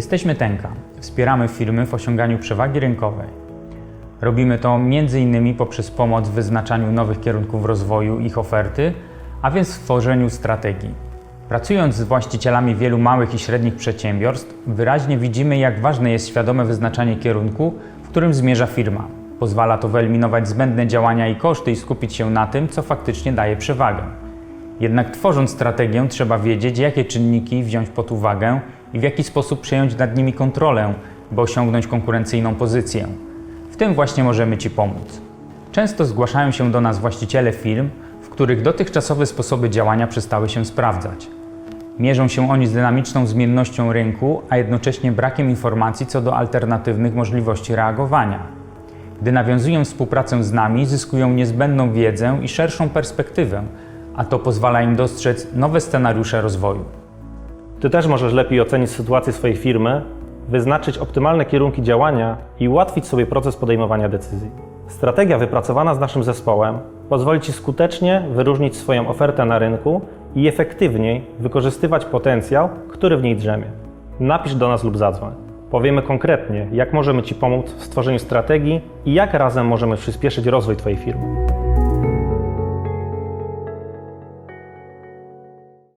Jesteśmy Tenka. Wspieramy firmy w osiąganiu przewagi rynkowej. Robimy to m.in. poprzez pomoc w wyznaczaniu nowych kierunków rozwoju ich oferty, a więc w tworzeniu strategii. Pracując z właścicielami wielu małych i średnich przedsiębiorstw, wyraźnie widzimy, jak ważne jest świadome wyznaczanie kierunku, w którym zmierza firma. Pozwala to wyeliminować zbędne działania i koszty i skupić się na tym, co faktycznie daje przewagę. Jednak tworząc strategię, trzeba wiedzieć, jakie czynniki wziąć pod uwagę i w jaki sposób przejąć nad nimi kontrolę, by osiągnąć konkurencyjną pozycję. W tym właśnie możemy Ci pomóc. Często zgłaszają się do nas właściciele firm, w których dotychczasowe sposoby działania przestały się sprawdzać. Mierzą się oni z dynamiczną zmiennością rynku, a jednocześnie brakiem informacji co do alternatywnych możliwości reagowania. Gdy nawiązują współpracę z nami, zyskują niezbędną wiedzę i szerszą perspektywę, a to pozwala im dostrzec nowe scenariusze rozwoju. Ty też możesz lepiej ocenić sytuację swojej firmy, wyznaczyć optymalne kierunki działania i ułatwić sobie proces podejmowania decyzji. Strategia wypracowana z naszym zespołem pozwoli Ci skutecznie wyróżnić swoją ofertę na rynku i efektywniej wykorzystywać potencjał, który w niej drzemie. Napisz do nas lub zadzwoń. Powiemy konkretnie, jak możemy Ci pomóc w stworzeniu strategii i jak razem możemy przyspieszyć rozwój Twojej firmy.